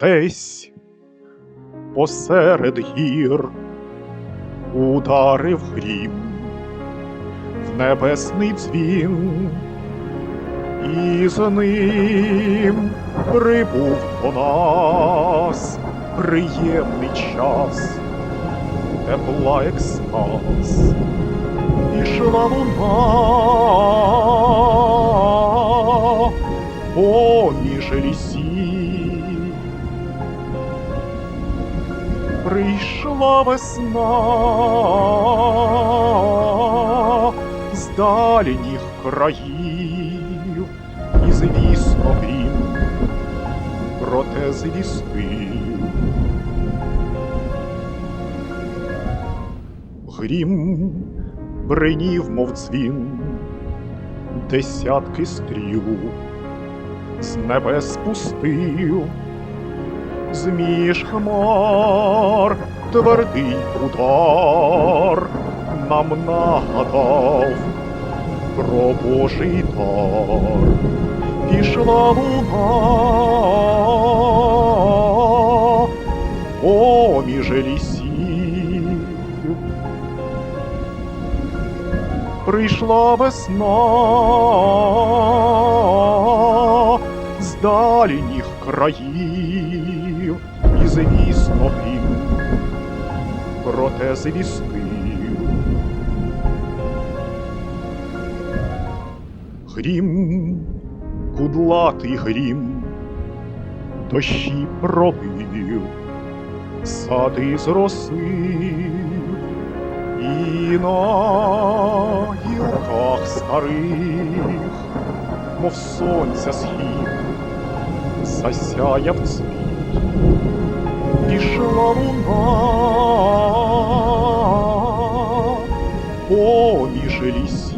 Десь посеред гір ударив грім в небесний дзвін, і за ним прибув до нас приємний час, тепла екстаз, ішла луна поміж лісів. Прийшла весна з дальніх країв, і звісно грім проте звістив. Грім бринів, мов дзвін, десятки стріл з небес спустив зміж хмар твердий удар нам нагадав про Божий дар. Пішла луна поміж лісів. Прийшла весна з дальніх країв, звісно грім проте звістив. Грім, кудлатий грім, дощі пробив, сади зросив, і на гілках старих, мов сонця схід, засяяв цвіт, пішла луна поміж лісів.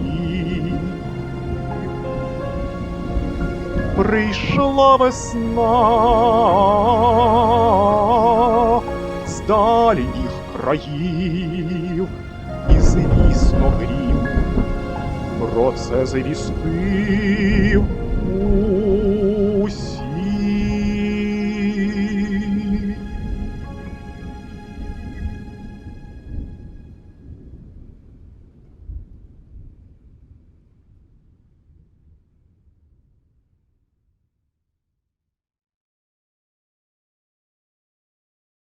Прийшла весна з дальніх країв, і звісно грім про це звістив.